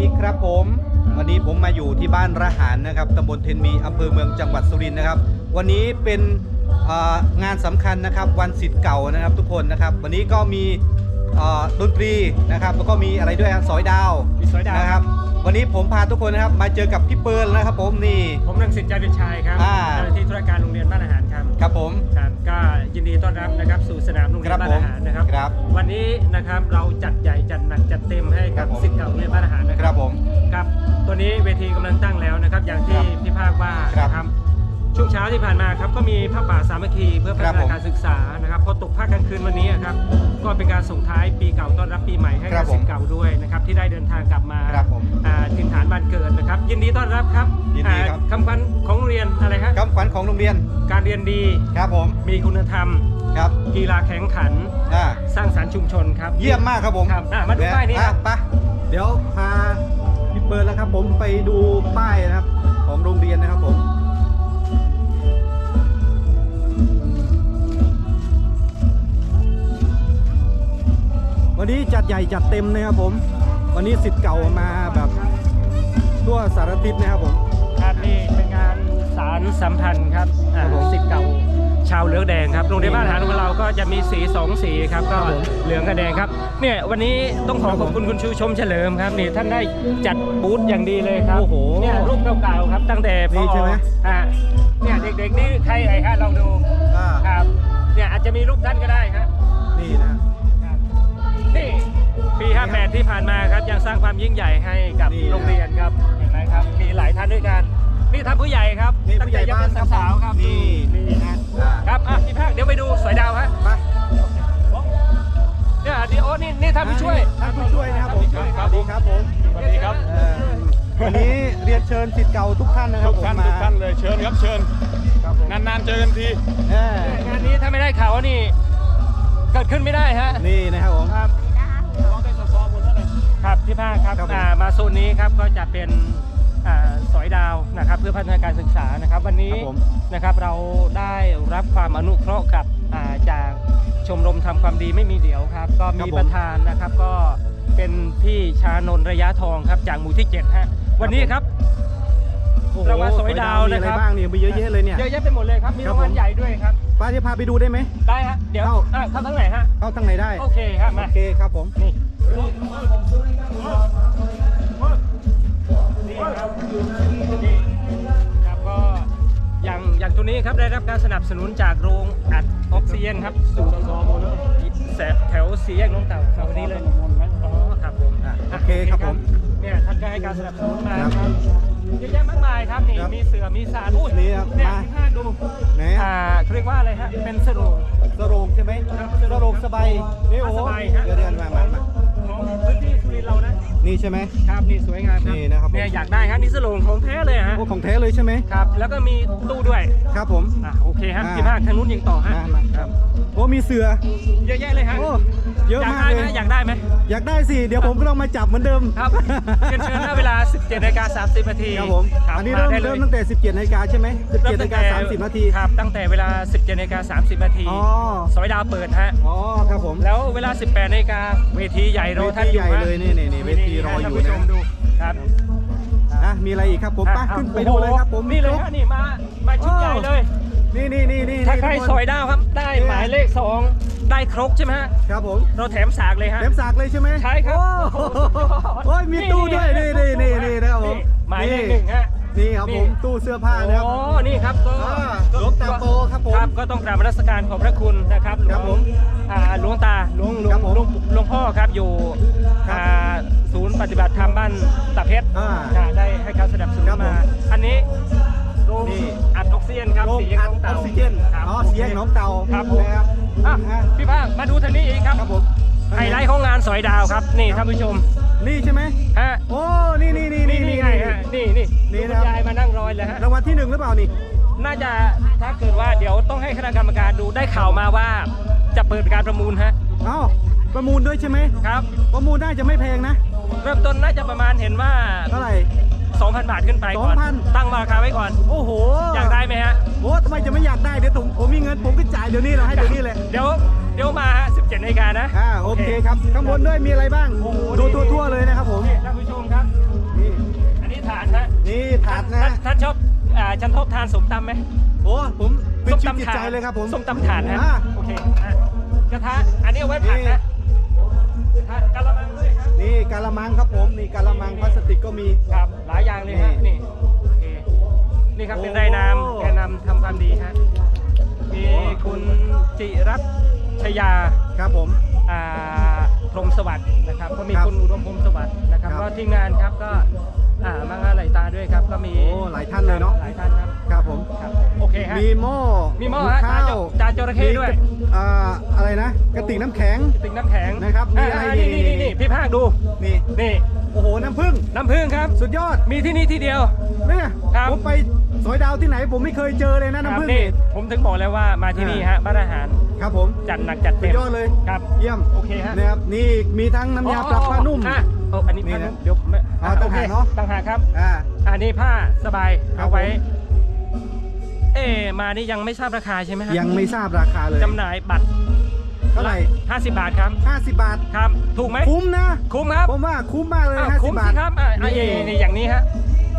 ดีครับผม วันนี้ผมมาอยู่ที่บ้านระหารนะครับตำบลเทนมีอำเภอเมืองจังหวัดสุรินทร์นะครับ วันนี้เป็นเอ่องานสำคัญนะครับวันสิทธิ์เก่านะครับทุกคนนะครับ วันนี้ก็มีเอ่อดนตรีนะครับแล้วก็มีอะไรด้วยครับสอยดาวมีสอยดาว นะครับ วันนี้ผมพาทุกคนนะครับมาเจอกับพี่เปิร์ลนะครับผมนี่ ผมนังสิทธิ์ใจเป็นชายครับอ่า เจ้าหน้าที่ธุรการโรงเรียนบ้านอาหารครับครับผม ครับก็ยินดีต้อนรับนะครับสู่สนามโรงเรียนบ้านอาหารนะครับ ครับวันนี้นะครับเราจัดใหญ่จัดหนักจัดเต็มให้กับครับผม สิทธิ์เก่าโรงเรียนบ้านอาหารนะคครัรับบผม ครับ ตัวนี้เวทีกำลังตั้งแล้วนะครับ อย่างที่ครับพี่ภาคว่าครับ นะครับ ช่วงเช้าที่ผ่านมาครับก็มีผ้าป่าสามัคคีเพื่อพัฒครับนาผมการศึกษานะครับพอตกภาคกลางคืนวันนี้ครับก็เป็นการส่งท้ายปีเก่าต้อนรับปีใหม่ให้ครักับบผมสิทธิ์เก่าด้วยนะครับที่ได้เดินทางกลับมาครับผมอ่าถิ่นฐานบ้านเกิดนะครับ ยินดีต้อนรับครับยินดีครับอ่าคำขวัญของโรงเรียนอะไรฮะคำขวัญของโรงเรียน การเรียนดีครับผมมีคุณธรรมครับกีฬาแข่งขันอ่าสร้างสรรค์ชุมชนครับเยี่ยมมากครับผมครับอะมาดูป้ายนี้ครับอะไปเดี๋ยวพาพี่เปิร์ลแล้วครับผมไปดูป้ายนะครับของโรงเรียนนะครับผม วันนี้จัดใหญ่จัดเต็มนะครับผม วันนี้สิทธิ์เก่ามาแบบทั่วสารทิศนะครับผม ครับนี่เป็นงานสารสัมพันธ์ครับอ่าครับผมสิทธิ์เก่าชาวเหลืองแดงครับโรงเรียนบ้านอาหารของเราก็จะมีสีสองสีครับก็ครับผมเหลืองกับแดงครับเนี่ยวันนี้ต้องขอขอบคุณคุณชูชมเฉลิมครับนี่ท่านได้จัดบูธอย่างดีเลยครับโอ้โหเนี่ยรูปเก่าๆครับตั้งแต่นี่ใช่ไหม อ่าเนี่ยเด็กๆนี่ใครเอ่ยฮะลองดู อ่า ครับ เนี่ยอาจจะมีรูปท่านก็ได้ครับ ปี 58 ที่ผ่านมาครับยังสร้างความยิ่งใหญ่ให้กับนี่นะโรงเรียนครับเห็นไหมครับ มีหลายท่านด้วยกัน นี่ท่านผู้ใหญ่ครับนี่ตั้งผู้ใหญ่แต่ยังบ้านเป็นครับสาวๆครับนี่นี่นะอ่าครับอะพี่ภาคเดี๋ยวไปดูสวยดาวฮะไปเนี่ยเดี๋ยวโอ้นี่นี่ท่านผู้ช่วยท่านผู้ช่วยนะครับผมครับสวัสดีครับผมสวัสดีครับเอ่อวันนี้เรียนเชิญสิทธิ์เก่าทุกท่านนะครับทุกท่านผมมาทุกท่านเลยเชิญครับเชิญครับผมนานๆเจอกันทีเอองานนี้ถ้าไม่ได้ข่าวว่านี่เกิดขึ้นไม่ได้ฮะนี่นะครับผมครับ ครับพี่ภาคครับครับผม อ่ามาโซนนี้ครับก็จะเป็นอ่าสอยดาวนะครับเพื่อพัฒนาการศึกษานะครับวันนี้ครับผมนะครับเราได้รับความอนุเคราะห์กับอ่าจากชมรมทำความดีไม่มีเดียวครับ ก็มีประธานนะครับก็เป็นพี่ชานนท์ระยะทองครับจากหมู่ที่7ฮะวันนี้ครับ โอ้โหรางวัลสวยดาวมีอะไรนะครับบ้างเนี่ยมีเยอะแยะเลยเนี่ย เยอะแยะไปหมดเลยครับมีครับรางวัลผม ใหญ่ด้วยครับป้าจะพาไปดูได้ไหม ได้ฮะเดี๋ยวเข้า อะเข้าทั้งไหนฮะเข้าทางไหนได้ โอเคครับมาโอเคครับผม นี่นี่ ครับนี่ครับก็อย่างอย่างตัวนี้ครับได้รับการสนับสนุนจากโรงอัดออกซิเจนครับสู่แสบแถวสีแยกน้องเต่าครับวันนี้เลยอ๋อครับผมอะโอเคครับผมเนี่ยท่านก็ให้การสนับสนุนมาครับครับเยอะแยะมากมายครับนี่ครับมีเสือมีสารอุ้ยนี่ครับเนี่ยมาพี่ห้าดูไหนอ่าเขาเรียกว่าอะไรฮะเป็นสโรงสโรงใช่ไหมครับสโรงสบายนี่โอ้โหสบายฮะเดี๋ยวเดี๋ยวมามามาของ พื้นที่สุรินทร์เรานะ นี่ใช่ไหม ครับนี่สวยงามครับนี่นะครับผม เนี่ยอยากได้ครับนี่สโรงของแท้เลยฮะ โอ้ของแท้เลยใช่ไหมครับ แล้วก็มีตู้ด้วย ครับผม อะโอเคฮะอ่า พี่ภาคทางนู้นยิงต่อฮะมามา ครับโอ้มีเสือ เยอะแยะเลยฮะโอ้เยอะอยากมากได้เลไหมยอยากได้ไหมอยากได้สิ เดี๋ยวผมก็ต้องมาจับเหมือนเดิมครับเรียนเชิญณเวลา 17นาฬิกา30นาทีครับผมครับอันนี้มาเริ่มได้ลยเริ่มตั้งแต่ 17นาฬิกาใช่ไหม17นาฬิกา30นาทีครับตั้งแต่เวลา 17นาฬิกา30นาทีอ๋อสอยดาวเปิดฮะอ๋อครับผมแล้วเวลา 18นาฬิกาเวทีใหญ่รอท่านอยู่เวทีใหญ่ฮะเลยนี่นี่นี่เวทีรออยู่ท่านผู้ชนะมดูครับอะมีอะไรอีกครับผมไป้าอะขึ้นไปโอ้ดูโหเลยครับผมนี่เลยครบฮะนี่มามาชุดใหญ่เลย นี่นี่นี่นี่ถ้าใครทุกน สอยดาวครับ ได้หมายเลข2ได้ครกใช่ไหมฮะครับผมเราแถมสากเลยฮะ เต็มสากเลยใช่ไหมใช่ครับ โอ้โหโอ้ยมีตู้ด้วยนี่นี่นี่นี่นะครับผมหมายเลขหนึ่งฮะ นี่ครับผมตู้เสื้อผ้านะครับ โอ้นี่ครับก็อ่าหลวงตาโตครับผมครับก็ต้องกราบนมัสการขอบพระคุณนะครับหลวครังบผมอ่าหลวงตาหลวงหลวครังบผมหลวงหลวงพ่อครับอยู่ครับอ่าศูนย์ปฏิบัติธรรมบ้านตะเพชรอ่าอ่าได้ให้การสนับสนุนครับผม มา อันนี้ โรงนี่อัดออกซิเจนครับโรงสีแยกอัดน้องอเต่าอกซิเจนครับ อ๋อเสียงน้องเต่าครับผม นะครับอะอะพี่ภาคมาดูทางนี้อีกครับครับผมไฮไลท์ของงานสอยดาวครับนี่ท่านผู้ชมนี่ใช่ไหมฮะโอ้ นี่นี่นี่นี่นี่นี่ไงฮะนี่นี่นี่ดูนะคุครับณยายมานั่งรอยเลยฮะรางวัลที่หนึ่งหรือเปล่านี่ น่าจะถ้าเกิดว่าเดี๋ยวต้องให้คณะกรรมการดูได้ข่าวมาว่า จะเปิดการประมูลฮะเอ้า ประมูลด้วยใช่ไหม ครับ ประมูลน่าจะไม่แพงนะ เริ่มต้นน่าจะประมาณเห็นว่า เท่าไหร่ 2,000 บาทขึ้นไปก่อน 2,000 ตั้งราคาไว้ก่อน โอ้โหอยากได้ไหมฮะ โอ้ทำไมจะไม่อยากได้เดี๋ยวผมผมมีเงินผมก็จ่ายเดี๋ยวนี้เราให้เดี๋ยวนี้เลยเดี๋ยวเดี๋ยวมาฮะ17นาฬิกานะอ่าโอเคครับข้างบนด้วยมีอะไรบ้างโอ้ทั่วทั่วเลยนะครับผมท่านผู้ชมครับนี่อันนี้ถาดฮะนี่ถาดนะท่านชอบอ่าชันทบทานสมตำไหมโอ้ผมเป็นชิตจิตใจเลยครับผมสมตำถาดนะโอเคกระทะอันนี้เอาไว้ผัดนะกะละมัง นี่กาละมังครับผมนี่กาละมังพลาสติกก็มี ครับ หลายอย่างเลยฮะนี่นี่โอเคนี่ครับโอ้เป็นไดนามแกนนำทำความดีฮะมีคุณจิรัตน์ชยาครับผมอ่า พรหมสวัสดิ์นะครับก็มีครับคุณอุดมพรหมสวัสดิ์นะครับครับ ก็ที่งานครับก็อ่ามังงะไหลตาด้วยครับ ก็มีโอ้หลายท่านเลยเนาะหลายท่านครับครับผม ครับโอเคฮะ มีหม้อมีหม้อหุงฮะข้าวจานจระเข้ด้วย มีกระอ่าอะไรนะกระติกน้ำแข็ง ติ่งน้ำแข็งนะครับมีอะไรานี่นี่นี่ นี่นี่พี่ภาคดูนี่นี่โอ้โหน้ำผึ้งน้ำผึ้งครับ สุดยอดมีที่นี่ที่เดียว เนี่ยครับ ผมไป สอยดาวที่ไหนผมไม่เคยเจอเลยนะครับน้ำผึ้งนี่นี่ผมถึงบอกแล้วว่ามาที่นี่ฮะบ้านอาหารครับผมจัดหนักจัดสุเต็ดมยอดเลยครับเยี่ยมโอเคฮะนะครับนี่มีทั้งน้ำยาปรับผ้านุ่มอะเอาอันนี้นี่ผ้านะนุ่มเดี๋ยวไม่อ๋อต่างหากเนอะโอคต่างหากครับอ่าอันนี้ผ้าสบายครับเอาไว้ผมเอ๊ะมานี่ยังไม่ทราบราคาใช่ไหมฮะยังไม่ทราบราคาเลยจำหน่ายบัตรเท่าไหร่50 บาทครับ 50 บาทครับ ถูกไหมคุ้มนะ คุ้มครับ ผมว่าคุ้มมากเลยอ้าว50คุ้มบาสิทครับอะอะนี่นี่นี่อย่างนี้ฮะ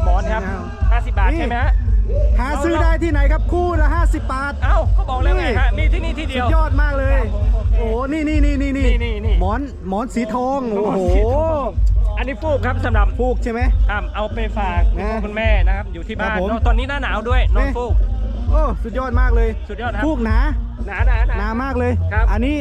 หมอนครับนี่นะ50 บาทนี่ใช่ไหมฮะ หาซื้อได้ที่ไหนครับคู่ละ 50 บาท เอ้าก็บอกแล้วไงนี่ฮะมีที่นี่ที่เดีสุยว ดยอดมากเลยครับผมโอเคโอ้โหนี่นี่นี่นี่นี่นี่นี่ หมอนหมอนสีทอง โอ้โหอันนี้ฟูกครับสำหรับฟูกใช่ไหม อะเอาไปฝากคุณพ่อนะคุณแม่นะครับอยู่ที่บ้าครันบผม เนอะตอนนี้หน้าหนาวด้วยน้องนี่ฟูก โอ้สุดยอดมากเลยสุดยอดครับ ฟูกหนาหนาหนาหนาหนา มากเลย ครับ อันนี้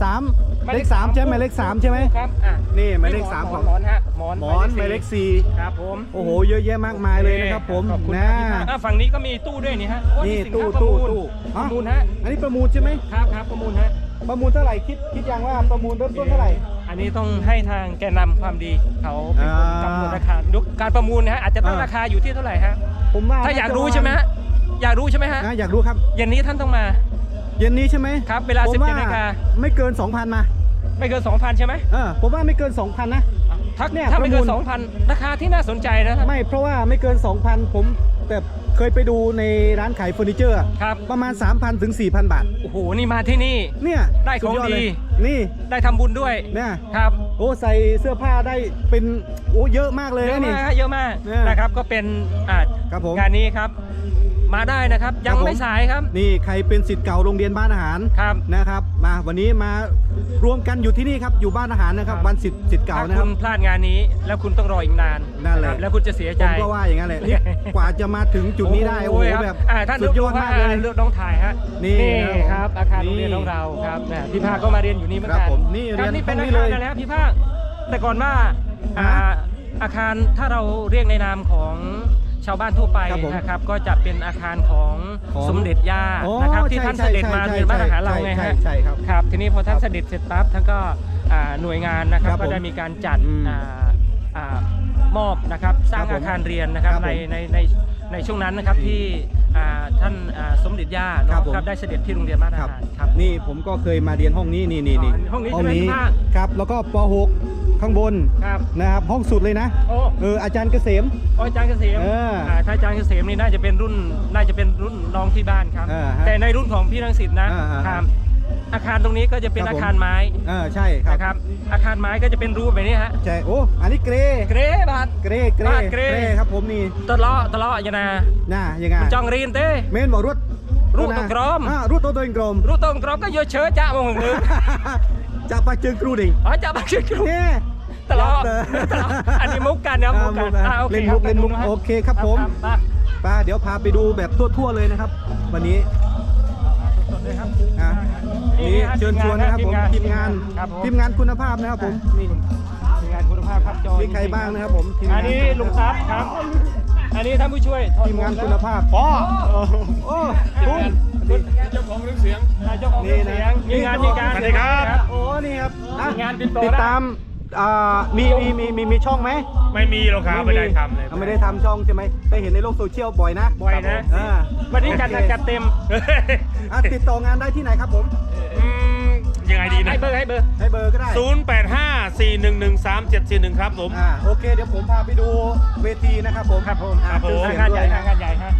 สาม หมายเลเลขขสามสามใช่ไหมเลขสามใช่ไหมครับอะนี่หมายเลขหสามหของหมอนฮะหมอนหมอนหมายเลขสี่ครับผมโอ้โหเยอะแยะมากมายเลยนะครับผมขอบคุณนะครับอะฝั่งนี้ก็มีตู้ด้วยนี่ฮะโอ้นี่สิตู้ค้าตู้ประมูลตู้ปฮะระมูลฮะอันนี้ประมูลใช่ไหมครับครับประมูลฮะประมูลเท่าไหร่คิดคิดยังว่าประมูลเริ่มต้นเท่าไหร่ อันนี้ต้องให้ทางแกนนำความดีเขาเป็นคนอ่ากำหนดราคาดูการประมูลนะฮะอาจจะตั้งอ่า ราคาอยู่ที่เท่าไหร่ฮะผมว่าถ้าอยากน่จะรู้ใช่ไหมฮะอยากรู้ใช่ไหมฮะนะอยากรู้ครับเย็นนี้ท่านต้องมา เย็นนี้ใช่ไหมครับเวลาผม17นาฬิกา ไม่เกิน 2,000 มา ไม่เกิน 2,000 ใช่ไหมเออผมว่าไม่เกิน 2,000 นะ ถ้าเนี่ยถ้าไม่เกินประมูล 2,000 ราคาที่น่าสนใจนะครับ ไม่เพราะว่าไม่เกิน 2,000 ผมแบบเคยไปดูในร้านขายเฟอร์นิเจอร์อะครับ ประมาณ 3,000 ถึง 4,000 บาท โอ้โห นี่มาที่นี่ เนี่ยได้ของสุยดเลยดีนี่ได้ทำบุญด้วย เนี่ยครับโอ้ใส่เสื้อผ้าได้เป็นโอ้เยอะมากเลยเยอะนะนี่ มากฮะเยอะมากเนี่ย นะครับ ก็เป็นอ่า ครับผม งานนี้ครับ มาได้นะครับ ยังครับผมไม่สายครับ นี่ใครเป็นสิทธิ์เก่าโรงเรียนบ้านอาหารครับนะครับ มาวันนี้มารวมกันอยู่ที่นี่ครับอยู่บ้านอาหารนะครับวันสิทธิ์สิทธิ์เก่าถ้านะคคุรับณพลาดงานนี้ แล้วคุณต้องรออีกนานนั่นแหละครับแล้วคุณจะเสียผใจมก็ว่าอย่างนั้นแหละนี่กว่าจะมาถึงจุดนี้ได้โอ้โหครับแบบอ่าท่านสุดยอดมากเลยเลือกน้องถ่ายฮะนี่ครับอาคารโรงเรียนนี่ของเราครับแหมพี่ภาคก็มาเรียนอยู่นี่เหมือนครักับนผมนี่ครัเรียนนี่เป็นห้อาองนี้คารเลยอะไรครับพี่ภาคแต่ก่อนว่าอ่าฮะอาคารถ้าเราเรียกในนามของ ชาวบ้านทั่วไปครับผมนะครับ ก็จะเป็นอาคารของของสมเด็จย่าโอ้นะครับที่ใช่ท่านใช่เสด็จมาใช่เรียนบ้านอาหารเราใช่ไงใช่ฮะใช่ครับครับทีนี้พอท่านเสด็จเสร็จปั๊บท่านก็อ่าหน่วยงานนะครับครับผมก็ได้มีการจัดอืมอ่าอ่ามอบนะครับสร้างครับผมอาคารเรียนนะครับครับผมในในในในช่วงนั้นนะครับที่ อ่าท่านอ่าสมเด็จย่าครัเนาะบผมครับได้เสด็จที่โรงเรียนบ้านอาครับหารครับ นี่ผมก็เคยมาเรียนห้องนี้นี่นี่นี่อ๋อห้องนี้ใช่ไหมที่ภาคครับ แล้วก็ป .6 ข้างบนครับนะครับ ห้องสุดเลยนะ โอ้เอออาจารย์เกษมอ๋ออาจารย์เกษมเอออ่าถ้าอาจารย์เกษมนี่น่าจะเป็นรุ่นน่าจะเป็นรุ่นน้องที่บ้านครับเออฮะแต่ในรุ่นของพี่รังสิตนะอ่าอ่าครับ อาคารตรงนี้ก็จะเป็นครับอาผมคารไม้เออใช่ครับนะครับ อาคารไม้ก็จะเป็นรูปแบบนี้ฮะใช่โอ้อันนี้เกรเกรบาทเกรเกรบ้านเกรครับผมนี่ตะเลาะตะเลาะอยานาน่ายังไงจองรีนเต้ เมนบอกรุดรูดตัวกรมอ่ารุดตัวตัวเองกรมรูปตรงกรอบก็เยอะเชื้อจ้ามองหนึ่งจะไปเจอครูดิ่งอ๋อจะมาชื่อครู เนี่ยตะเลาะยับเลยตะเลาะอันนี้มุกกันนะมุกกันอ่าอ่าโอเคเล่นคมุรับกเล่นมุกไปดูะโอเคครับผมไปป้าเดี๋ยวพาไปดูแบบทั่วๆเลยนะครับ วันนี้สดเลยครับอะ นี่เชิญชวนนะครับผมทีมงานครับผมทีมงานคุณภาพนะครับผมนี่ทีมงานคุณภาพครับจอมีใครบ้างนะครับผมทีมอังานนนี้ลุงซับครับ อันนี้ท่านผู้ช่วยถอดทีมงานหวกคุแล้ณวภาพพ่อโอ้ทีมคุณงานนี่เจ้าของเรื่องเสียงเจ้าของเครื่องเสียงมีงานมีการสวัสดีครับโอ้นี่ครับอะมีงานติดต่อติดได้ตามอ่ามีมีมีมีมีช่องไหมไม่มีหรอกครับไม่ได้ทำเลยไม่ได้ทำช่องใช่ไหมได้เห็นในโลกโซเชียลบ่อยนะบ่อยนะอ่าวันนี้จัดหนักจัดเต็มอะติดต่องานได้ที่ไหนครับผมอืม ยังไงดีนะให้เบอร์ให้เบอร์ให้เบอร์ก็ได้0 8 5 4 1 1 3 7 4 1 ครับผม อ่าโอเคเดี๋ยวผมพาไปดูเวทีนะครับผมครับผมอ่าครับผมเครื่องเสียงงานด้ใหวญ่ยฮะนะ งานใหญ่ฮะ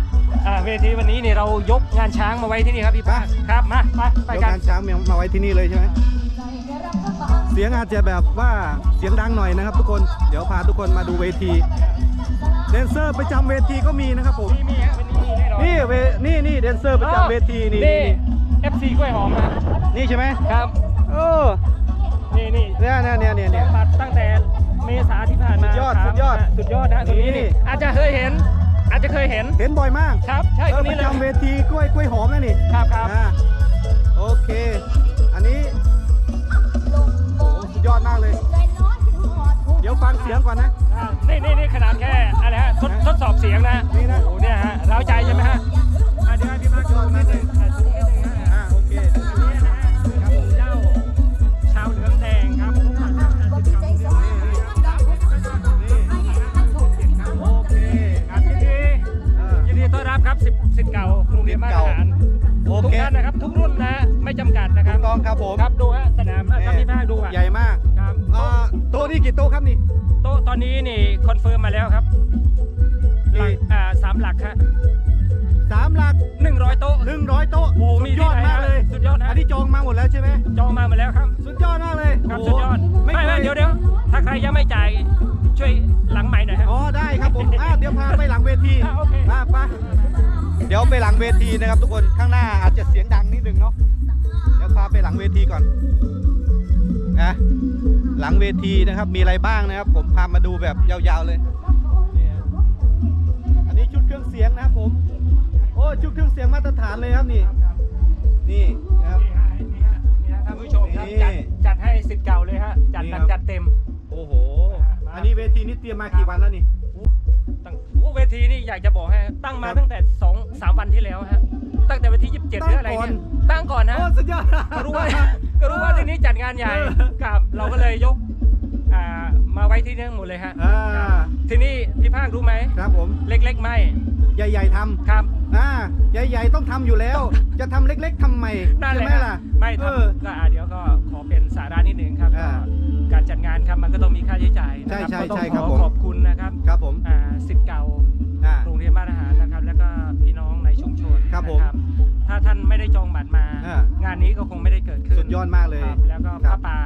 อ่าเวทีวันนี้เนี่ยเรายกงานช้างมาไว้ที่นี่ครับพี่ป้าไป ครับมาไปไปเดี๋ยวกันงานช้างมาไว้ที่นี่เลยใช่ไหมเสียงอาจจะแบบว่าเสียงดังหน่อยนะครับ ทุกคนเดี๋ยวพาทุกคนมาดูเวทีแดนเซอร์ประจำเวทีก็มีนะครับผมมีมีฮะวันนี้มีแน่นอนนี่เวนี่นี่แดนเซอร์ประจำเวทีนี่นี่นี่ FC กล้วยหอมนะ นี่ใช่ไหมครับโอ้นี่นี่เนี่ยเนี่ยเนี่ยเนี่ยจเนี่อยงบัตรตั้งแต่เมษาที่ผ่านมาสุดยอดครับสุดยอดสุดยอดนะคนนี้นี่ นี่อาจจะเคยเห็น อาจจะเคยเห็นเห็นบ่อยมากครับใช่เอคอนปนี้ระเลยจำเวทีกล้วยกล้วยหอมนะนี่ครับครับอ่าโอเค อันนี้โอ้สุดยอดมากเลย เดี๋ยวฟังเสียงก่อนนะ อ่านี่นี่นี่ขนาดแค่อะไรฮะทดทดสอบเสียงนะนี่นะ โอ้โหเนี่ยฮะเราใจใช่ไหมฮะอะเดี๋ยวให้พี่มาร์คดูนิดนึงอะ เก่าโรงเรียนมาตรฐานโอทุกเคท่านนะครับ ทุกรุ่นนะ ไม่จำกัดนะคถูรับ กต้องครับผมครับดูฮะสนามอะครับพี่ภาคดูอะใหญ่มากครับอ่าโต๊ะนี่กี่โต๊ะครับนี่โต๊ะตอนนี้นี่คอนเฟิร์มมาแล้วครับหลักนี่อ่าสามหลักฮะ สามหลักหนึ่งร้อยโต๊ะ หนึ่งร้อยโต๊ะโอ้โหสุมีดยอดที่ไหนมากเลยฮะสุดยอดฮะอันนี้จองมาหมดแล้วใช่ไหมจองมาหมดแล้วครับ สุดยอดมากเลยครับโอ้โหสุดยอดไม่ไม่เคไม่ยเดี๋ยวเดี๋ยวถ้าใครยังไม่จ่ายช่วยหลังใหม่หน่อยฮะอ๋อได้ครับผมอะเดี๋ยวพาไปหลังเวทีอะโอเค มาไปเดี๋ยวไปหลังเวทีนะครับ ทุกคนข้างหน้าอาจจะเสียงดังนิดนึงเนาะเดี๋ยวพาไปหลังเวทีก่อนนะหลังเวทีนะครับมีอะไรบ้างนะครับ ผมพามาดูแบบยาวๆเลยนี่ฮะอันนี้ชุดเครื่องเสียงนะครับผมโอ้ชุดเครื่องเสียงมาตรฐานเลยครับนี่ นี่นะครับนี่ฮะนี่ฮะนี่ฮะท่านผู้ชมครับนี่จัดจัดให้สิทธิ์เก่าเลยฮะจัดนี่หนัครักบจัดเต็ม โอ้โหมาอันนี้เวทีนี้เตรียมมากี่วันแล้วนี่ ตั้งโอ้เวทีนี่อยากจะบอกให้ตั้งมาตั้งแต่สองสามวันที่แล้วฮะตั้งแต่วันที่ 27หรืออะไรเนี่ยตั้งก่อนนะโอ้สุดยอด ก็รู้ว่าก็รู้ว่าที่นี้จัดงานใหญ่กับเราก็เลยยกอ่ามาไว้ที่นี่หมดเลยฮะอ่าครับทีนี้พี่ภาครู้ไหมครับผม เล็กๆไม่ใหญ่ๆทำ ครับ อ่าใหญ่ๆต้องทำอยู่แล้ว จะทำเล็กๆทำไมนั่นแหใช่ละไหมล่ะ ไม่เอทอำก็อ่าเดี๋ยวก็ขอเป็นสาระนิดนึงครับอ่าก็การจัดงานครับมันก็ต้องมีค่าใช้จ่ายนะใช่ครับใช่ก็ต้องใช่ขครับอผม ขอบคุณนะครับครับผม อ่าสิทธิ์เก่า ไม่ได้จองบัตรมา อ่างานนี้ก็คงไม่ได้เกิดขึ้นสุดยอดมากเลยครับแล้วก็คพรัระบป่า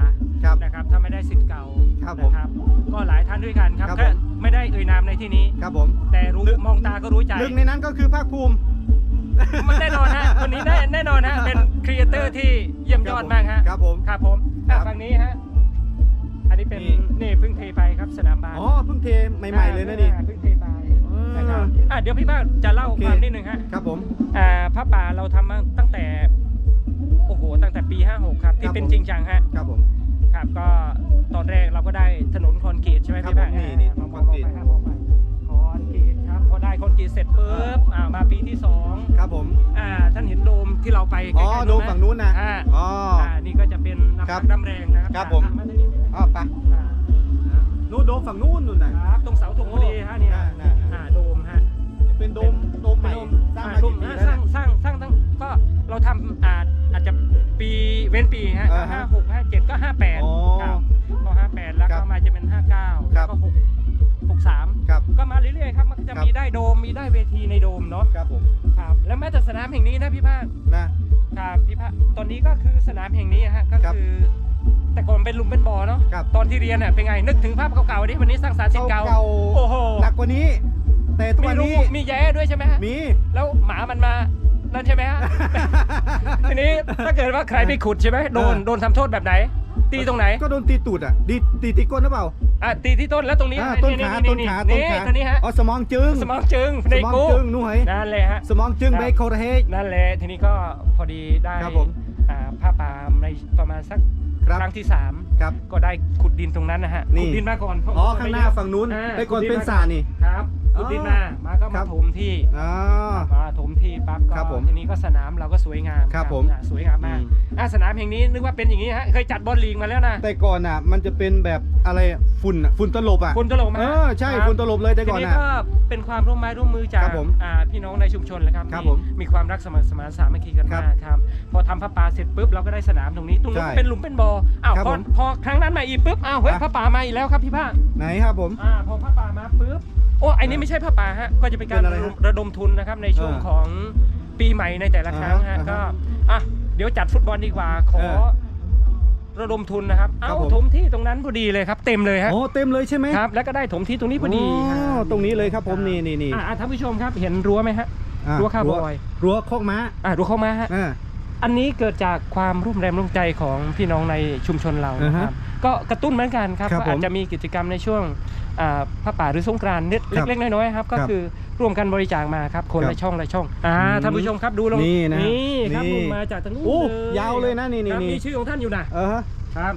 ครับ นะครับถ้าไม่ได้สิทธิ์เก่าครับผมนะครับ ก็หลายท่านด้วยกันครับครับก็ผมไม่ได้เอ่ยนามในที่นี้ ครับผมแต่รู้หนึ่งมองตาก็รู้ใจ หนึ่งในนั้นก็คือภาคภูมิ มันแน่นอนฮะคนนี้แน่แน่นอนฮะเป็นครีเอเตอร์ที่เยี่ยมยอดมากฮะครับผม ครับผมครัอะบฝั่งนี้ฮะอันนี้เป็นนี่ นี่เพิ่งเทไปครับสนามบาสอ๋อเพิ่งเทใหม่ ๆ เลยนะนี่ อ่าเพิ่งเท ไปเออนะครับอะเดี๋ยวพี่บ้าจะเล่าโอเค ความนิดนึงฮะครับผม อ่าพระป่าเราทำมาตั้งแต่โอ้โหตั้งแต่ปี 56 ครับ ที่เป็นจริงจังฮะครับผม ครับ ก็ตอนแรกเราก็ได้ถนนคอนกรีตใช่ไหมครับพี่บ้าผมนี่นี่อ่ามคอนกรีตมงไปครับมองไปคอนกรีตครับพอได้คอนกรีตเสร็จปุ๊บอ่ามาปีที่สองครับผมอ่าท่านเห็นโดมที่เราไปใกอ๋อล้ๆดูไหมฝั่งนู้นนะอ่าอ๋อ อ่านี่ก็จะเป็นน้ำครัพับกน้ำแรงนะครับครับผม อ่าาทางนี้อ๋อไปอ่านู้นโดมฝั่งนู้นนู่นน่ะครับตรงเสาธงพอดีฮะเนี่ยน่าน่าอ่า ดมโดมใหม่โดมสร้างอ่ามาโดมกี่ปีอ่าแล้วสร้าเนี่งยสร้างสร้างตั้งก็เราทำอ่าอาจจะปีเว้นปีฮะอ่าฮะห้าหกห้าเจ็ดก็ห้าแปดอ๋อครับพอห้าแปดแล้วครัก็บมาจะเป็นห้าเก้าครัแล้วบก็หกหกสามครับ ก็มาเรื่อยๆครับมันก็จะครับ มีได้โดมมีได้เวทีในโดมเนาะครับผมครับแล้วแม้แต่สนามแห่งนี้นะพี่ภาค นะ ครับพี่ภาคตอนนี้ก็คือสนามแห่งนี้ฮะก็ครับคือ แต่ก่อนเป็นหลุมเป็นบ่อเนาะครับ ตอนที่เรียนเนี่ยเป็นไงนึกถึงภาพเก่าๆดิวันนี้สร้างสรรค์สิ่งเก่าเก่าโอ้โหหนักกว่านี้ แต่ทุกมีวันรูนี้มีแย้ด้วยใช่ไหมฮะ มี แล้วหมามันมา นั่นใช่ไหมฮะ ทีนี้ถ้าเกิดว่าใครไปขุดใช่ไหมโดนเออ โดนทำโทษแบบไหน ตีตรงไหนก็โดนตีตูดอะดีตีตีก้นหรือเปล่าอะตีที่ต้นแล้วตรงนี้อ่าต้นขาต้นขาต้นนี่ขาตัวนี้ฮะ อ๋อสมองจึงสมองจึงสในมองกูจึงหนุ่ยนั่นเลยฮะ สมองจึงครับเบโคเรสนั่นแหละทีนี้ก็พอดีได้ครับผมอ่าผ้าป่าในประมาณสักครับครั้งที่สามครับ ก็ได้ขุดดินตรงนั้นนะฮะนี่ขุดดินมาก่อนเพระอ๋อข้างหน้าฝั่งนู้นอ่าไปก่อนขุดดิเป็นมาสระนี่ ครับ ขุดดินมามาก็ครัมาบ ถมที่อ๋อมาถมที่ปั๊บก็ครับผมทีนี้ก็สนามเราก็สวยงามครับผมอะสวยงามมากอืม อะสนามแห่งนี้นึกว่าเป็นอย่างนี้ฮะเคยจัดบอลลีกมาแล้วนะแต่ก่อนอะ มันจะเป็นแบบอะไรอะฝุ่นอะฝุ่นตลบอะฝุ่นตลบมาเออใช่ครับฝุ่นตลบเลยแต่ทีก่อนนี้อะ ก็เป็นความร่วมไม้ร่วมมือจากครับผมอ่าพี่น้องในชุมชนเลยครับครับมีผมมีความรักสมัครสมานสามัคคีกันครับมากครับพอทำพระป่าเสร็จปุ๊บเราก็ได้สนามตรงนี้ตรงนู้นใช่เป็นหลุมเป็นบ่ออ้าวครับพอผมพอครั้งนั้นมาอีกปุ๊บอ้าวเฮ้ยอะ พระป่ามาอีกแล้วครับพี่ภาค ไหนครับผม อ่าพอพระป่ามาปุ๊บ โอ้ไอ้นี่ไม่ใช่พระป่าฮะก็จะเป็นการเป็นอะไรฮะระดมทุนนะครับในช่วงเออของปีใหม่ในแต่ละครั้งอ่าฮะฮะก็อะเดี๋ยวจัดฟุตบอลดีกว่าขอเออระดมทุนนะครับครัเอาบผม ถมที่ตรงนั้นพอดีเลยครับ เต็มเลยฮะโอ้เต็มเลยใช่ไหมครับ แล้วก็ได้ถมที่ตรงนี้พอดีอ๋อฮะตรงนี้เลยครับผมนี่นี่นี่อ่าท่านผู้ชมครับเห็นรั้วไหมฮะ อะรั้วคาร์บอย รั้วคอกม้าอ่ารั้วเข้ามาฮะ อ่า อันนี้เกิดจากความร่วมแรงร่วมใจของพี่น้องในชุมชนเราอ่านะคฮะรับ ก็กระตุ้นเหมือนกันครับครับก็อาจผมจะมีกิจกรรมในช่วงอ่าพระป่าหรือสงกรานต์นิดครับเล็กๆน้อยๆครับ ก็ครับคือร่วมกันบริจาคมาครับคนครัละบช่องละช่องอ่าอืมท่านผู้ชมครับดูลงนี่นะครับนี่ ลงมาจากทางนู้นโอ้เลยยาวเลยนะนี่นี่ครับนี่มีชื่อของท่านอยู่นะเออฮะครับ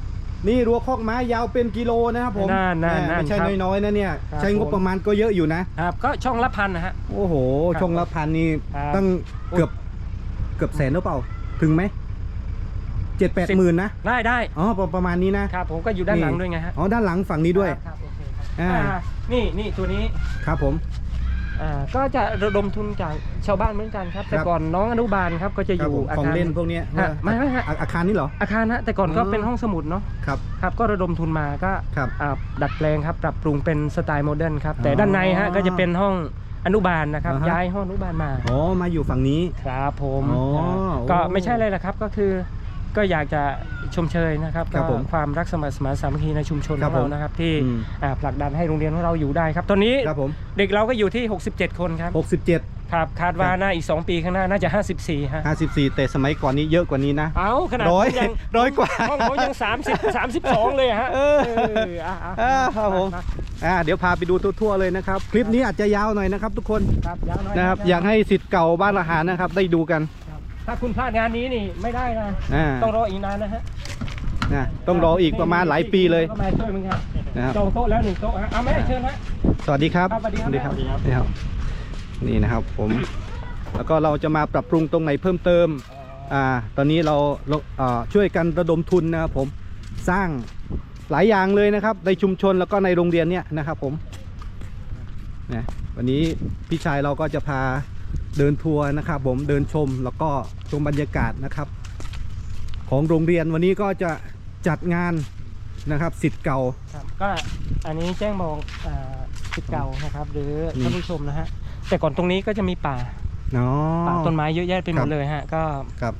นี่รั้วคอกม้ายาวเป็นกิโลนะครับผมนั่นนั่นแหม่นั่นไม่ใช่ครับน้อยๆนะเนี่ยครับใช้งบประมาณก็เยอะอยู่นะ ครับก็ช่องละพันนะฮะ โอ้โหครับช่องละพันนี่ครับตั้งโอ้เกือบเกือบแสนหรือเปล่า ถึงไหม เจ็ดแปดสิบหมื่นนะได้ได้อ๋อประประมาณนี้นะครับผมก็อยู่ด้านหลังด้วยไงฮะอ๋อด้านหลังฝั่งนี้ด้วยครับโอเคครับอ่าอ่านี่นี่ตัวนี้ครับผม อ่าก็จะระดมทุนจากชาวบ้านเหมือนกันครับ แต่ครับ ก่อนน้องอนุบาลครับก็จะอครับยู่ผมอาของคาร เล่นพวกเนี้ยฮะไม่ไม่ฮะ อาอาคารนี้เหรอ อาคารฮะแต่ก่อนก็อ๋อเป็นห้องสมุดเนาะครับ ครับก็ระดมทุนมาก็ครับ อ่าดัดแปลงครับปรับปรุงเป็นสไตล์โมเดิร์นครับอ๋อแต่ด้านในฮะก็จะเป็นห้องอนุบาลนะครับอ่าฮะ ย้ายห้องอนุบาลมา อ๋อมาอยู่ฝั่งนี้ ครับผมอ๋ออ่าโอ้ ก็ไม่ใช่อะไรหรอกครับก็คือ ก็อยากจะชมเชยนะครับครับก็ผมความรักสมัครสมานสามัคคีในชุมชนคขรัอบงเราผมนะครับที่อืมอ่าผลักดันให้โรงเรียนของเราอยู่ได้ครับตอนนี้ครับผมเด็กเราก็อยู่ที่ 67 คนครับ 67 ครับคาดว่าน่าอีก 2 ปีข้างหน้าน่าจะ 54ฮะ54 แต่สมัยก่อนนี้เยอะกว่านี้นะ เอาขนาดร้อยผมยังร้อยกว่าห้องเขายัง 30 32 เลยฮะเอออะอะอ่าครับผมมาอ่าเดี๋ยวพาไปดูทั่วๆเลยนะครับ คลิปนี้อาจจะยาวหน่อยนะครับทุกคนครับยาวหน่อยนะครับอยากให้สิทธิ์เก่าบ้านละหารนะครับได้ดูกันครับ ถ้าคุณพลาดงานนี้นี่ไม่ได้นะ อ่าต้องรออีกนานนะฮะนะต้องรออีกประมาณหลายปีเลยก็มาช่วยมึงครับนะครับ จองโต๊ะแล้วหนึ่งโต๊ะฮะเอาไหมเชิญฮะ สวัสดีครับครับสวัสดีครับ นี่ครับ นี่นะครับผม แล้วก็เราจะมาปรับปรุงตรงไหนเพิ่มเติม อ่า ตอนนี้เราเราอ่าช่วยกันระดมทุนนะครับผม สร้างหลายอย่างเลยนะครับ ในชุมชนแล้วก็ในโรงเรียนเนี่ยนะครับผมนะวันนี้พี่ชายเราก็จะพา เดินทัวร์นะครับผมเดินชมแล้วก็ชมบรรยากาศนะครับ ของโรงเรียนวันนี้ก็จะจัดงานนะครับสิทธิ์เก่า ครับก็อันนี้แจ้งบอกอ่าสิทธิ์เก่านะครับ หรืออืมท่านผู้ชมนะฮะแต่ก่อนตรงนี้ก็จะมีป่าอ๋อป่าต้นไม้เยอะแยะไปหมครัดบเลยฮะก็ครับ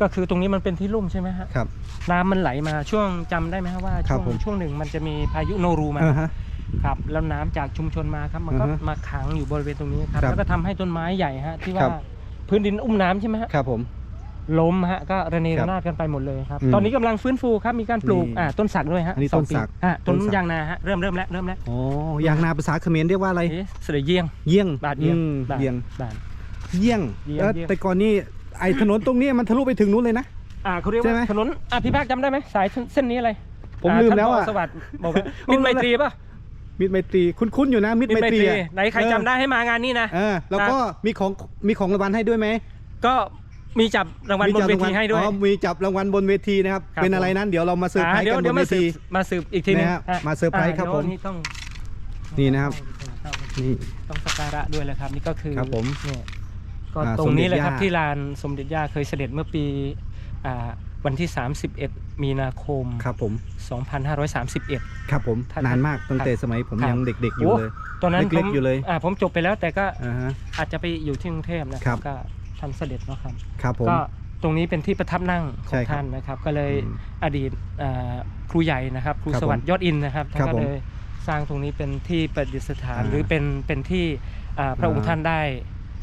ก็คือตรงนี้มันเป็นที่ลุ่มใช่ไหมฮะครับน้ำมันไหลมาช่วงจำได้ไหมฮะว่าครัช่บวงผมช่วงหนึ่งมันจะมีพายุโนรูมาอ่าฮะ ครับแล้วน้ำจากชุมชนมาครับมันก็อือฮะมาขังอยู่บริเวณตรงนี้ครับครับแล้วก็ทำให้ต้นไม้ใหญ่ฮะที่ครัว่าบพื้นดินอุ้มน้ำใช่ไหมฮะครับผม ล้มฮะก็ระเนครัระบนาดกันไปหมดเลยครับอืมตอนนี้กำลังฟื้นฟูครับมีการปลูกนี่อ่าต้นสักด้วยฮะอันนี้สงต้นปีสักอ่าต้นต้นสัก ยางนาฮะเริ่มเริ่มแล้วเริ่มแล้วอ๋อยางนาภาษาเขมรเรียกว่าอะไร เอ๊ะเสด็จเยี่ยงเยี่ยงบาทเยี่ยงอืมบาทเยี่ยงบาท เยี่ยงเยี่ยงเออเยี่ยง แต่ก่อนนี้ไอ้ถนนตรงนี้มันทะลุไปถึงนู้นเลยนะ อ่าเขาเรียกใช่ไหมว่าถนนอะพี่ภาคจำได้ไหมสายเส้นนี้อะไรผมลืมแล้วอะท่านผสวัสดิ์บอกว่ามิตรไมตรีป่ะ มิตรไมตรีคุ้นๆอยู่นะ มิตรไมตรีอะไหนใครจำได้ให้มางานนี้นะ เออแล้วก็มีของมีของรางวัลให้ด้วยไหมก็มีจับรางวัลบนเวจับรางทีให้ด้วยอ๋อมีจับรางวัลบนเวทีนะครับครับเป็นอะไรนั้นเดี๋ยวเรามาเซอร์ไพรอ่าส์เดี๋ยวกันบเดี๋ยวนเวมาสืทีบมาสืบอีกทีหนึงนะฮะอะมาเซอร์ไพรส์ครับอ่าผมเดี๋ยวนี่ต้องนี่นะครับนี่ต้องสักการะด้วยแหละครับ นี่ก็คือครับผมเนี่ยก็อ่าตรงนี้เลยครับสมเด็จย่าที่ลานสมเด็จย่าเคยเสด็จเมื่อปีอ่า วันที่ 31 มีนาคม ครับผม 2531 ครับผม ท่านนานมากตั้งแต่สมัยผมครับยังเด็กๆอยู่โอ้ เลย ตอนนั้นเล็กๆผมอยู่เลย อ่าผมจบไปแล้วแต่ก็อ่าฮะ อาจจะไปอยู่ที่กรุงเทพนะคครัรับบก็ท่านเสด็จเนาะครับ ครับผม ก็ตรงนี้เป็นที่ประทับนั่งขใช่องครับท่านนะครับ ก็เลยอืมอดีตอ่าครูใหญ่นะครับครูครับสวัสดิ์ยอดอินทร์นะครับท่านครับก็ผมเลยสร้างตรงนี้เป็นที่ประดิษฐานอ่าหรือเป็นเป็นที่อ่าพระองค์อ่าท่านได้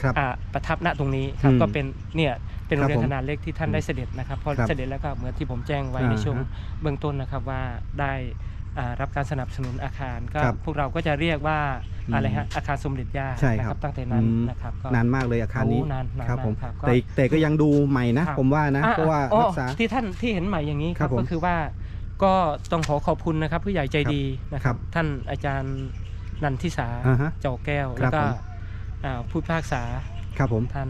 ครับ อ่าประทับณตรงนี้ครับอืม ก็เป็นเนี่ย เป็นโรงเรียครับผมนขนาดเล็กที่ท่านได้เสด็จนะครับพอครับเสด็จแล้วก็เหมือนที่ผมแจ้งไว้อ่าในช่วงฮะเบื้องต้นนะครับว่าได้อ่ารับการสนับสนุนอาคารก็ครับพวกเราก็จะเรียกว่าอืมอะไรฮะอาคารสมเด็จย่าใช่นะครับตั้งแต่นั้นอืมนะครับก็นานมากเลยอาคารนี้โอ้นานนานครับผมมากครับก็แต่แต่ก็ยังดูใหม่นะครับผมว่านะอ่เพราะว่าอ๋อรักษาที่ท่านที่เห็นใหม่อย่างนี้คครัรับบผมก็คือว่าก็ต้องขอขอบคุณนะครับ ผู้ใหญ่ใจดีนะคครัรับบท่านอาจารย์นันทิสาอ่าฮะเจ้าแก้วครัแล้บวก็ผมอ่าผู้พิพากษาครับผมท่าน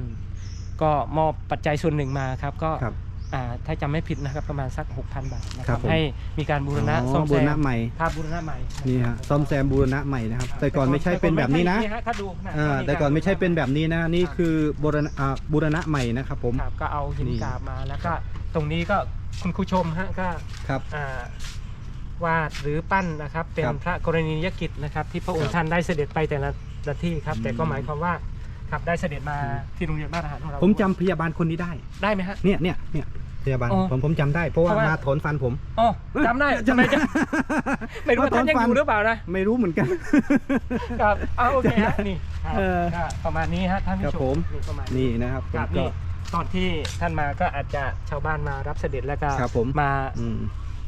ก็มอบปัจจัยส่วนหนึ่งมาครับก็ครับ อ่าถ้าจำไม่ผิดนะครับประมาณสัก 6,000 บาทนะคครัรับบผม ให้มีการบูรณะอ๋อซ่อมบูแซรมณะใหม่ภาพบูรณะใหม่นี่ฮะซ่อมแซมบูรณะใหม่นะครับ แต่ก่อนไม่ใช่เป็นแบบนี้นะฮครับดูนะอ่าแต่ก่อนไม่ใช่เป็นแบบนี้นะ นี่คือบูรณะอ่าบูรณะใหม่นะครับผม ครับก็เอาหินนี่ กราบมาแล้วก็ตรงนี้ก็คุณครูชมฮะก็ ครับ อ่าวาดหรือปั้นนะครับ เป็นครับพระกรณียกิจนะครับ ที่พระองครัค์บท่านได้เสด็จไปแต่ละละที่ครับอืมแต่ก็หมายความว่า ครับได้เสด็จมาที่โรงเรียนบ้านทหารของเรา ผมจำพยาบาลคนนี้ได้ ได้ไหมฮะ เนี่ยเนี่ยเนี่ยพยาบาลอ๋อผมผมจำได้ เพราะว่าเพราะว่า มาถอนฟันผม อ๋อจำได้จำได้ทำมไม่รู้ว่าท่านยังอยู่หรือเปล่านะ ไม่รู้เหมือนกัน ครับอ่าโอเคฮะนี่ครับเออก็ประมาณนี้ฮะท่านผู้ครับชผมนี่ประมาณนี่นะครับผคมรับก็ นี่ตอนที่ท่านมาก็อาจจะชาวบ้านมารับเสด็จแล้วก็ครับผม มาอืม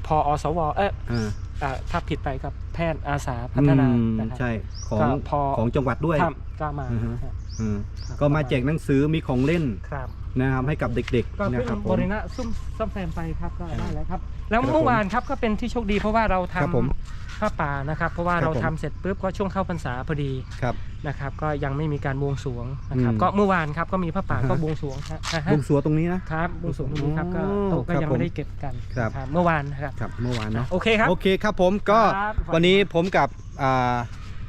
พออสวเอออ่าอ่าถ้าผิดไปกับแพทย์อาสาพัฒนาอืมนะครับ ใช่ของก็พอ ของจังหวัดด้วยครับก็มาอือฮึครับ อืมครับก็มาแจกหนังสือมีของเล่นครับ นะครับให้กับเด็กก็ๆนะเพิ่งครับผบม ริณะซุ่มซ่อมแซมไปครับก็ได้แล้วครับ แล้วครับผมเมื่อวานครับก็เป็นที่โชคดีเพราะว่าเราทครับผมำผ้าป่านะครับ เพราะว่าครับเราผม ทำเสร็จปุ๊บก็ช่วงเข้าพรรษาพอดีครับ นะครับ ก็ยังไม่มีการบวงสรวงนะครับอืมก็เมื่อวานครับก็มีผ้าป่าอ่าฮะก็บวงสรวงฮะอ่าฮะบุงสัวตรงนี้นะ ครับบวงสรวงตรงนี้ครับก็อ๋อโต๊ะก็ครับยังผมไม่ได้เก็บกันครับนะเมื่อวานนะครับครับเมื่อวานเนาะโอเคครับ โอเคครับผมก็ครับ วันนี้ผมกับอ่า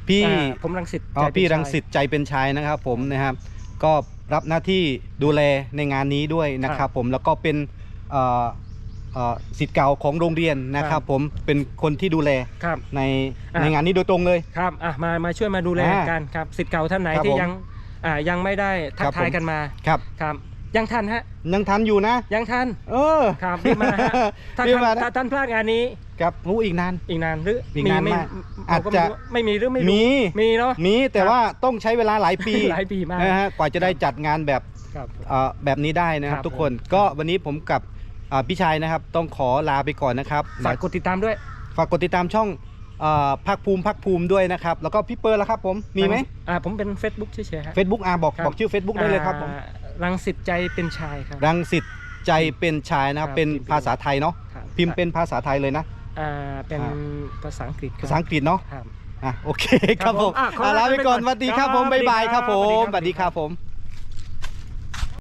พี่อ่าผมรังสิตอ๋อใจเป็นพี่ชายรังสิตใจเป็นชายนะครับผมนะครับ ก็รับหน้าที่ดูแลในงานนี้ด้วยนะครับผมแล้วก็เป็นเอ่อเอ่อสิทธิ์เก่าของโรงเรียนนะคครัรับบผมเป็นคนที่ดูแลครับ ในอะในงานนี้โดยตรงเลย ครับอะมามาช่วยมาดูแลอ่ากันครับสิทธิ์เก่าท่านไหนครับที่ผมยังอ่ายังไม่ได้ทัครักบทายผม กันมาครับ ครับ ยังทันฮะ ยังทันอยู่นะ ยังทัน เออครับรีบมาฮะถ้ารีบท่านมานะ ถ้าท่านพลาดงานนี้ครับรู้อีกนาน อีกนานหรืออีกมีนานไม่มากเราอาจก็จะไม่รู้ไม่มีหรือไม่รู้มี มีเนาะ มีแต่ครับ ว่าต้องใช้เวลาหลายปีหลายปีมากนะฮะกว่าจะได้จัดงานแบบครับ เอ่อแบบนี้ได้นะครับ ครับทุกคนผม ก็วันนี้ผมกับอ่าพี่ชายนะครับ ต้องขอลาไปก่อนนะครับฝากกดติดตามด้วย ฝากกดติดตามช่องเอ่อภาคภูมิภาคภูมิด้วยนะครับ แล้วก็พี่เปิร์แล้วครับผมมีไหม อ่าผมเป็น Facebook เฉยๆฮะ Facebook อ่าบอกครับ บอกชื่อ Facebook ได้เลยครับผม อ่า รังสิตใจเป็นชายครับ รังสิตใจเป็นชายนะครับครับเป็นภาษาไทยเนาะครับพิมพ์เป็นภาษาไทยเลยนะ อ่าเป็นอ่า ภาษาอังกฤษครับภาษาอังกฤษเนาะครับ อะโอเคคครัรับบผผมมอะขออะลาลาไปก่อนไปสก่อนวัสดีครับผมครับบ๊ายบายครับผสวัสดีมครับ สวัสดีครับผม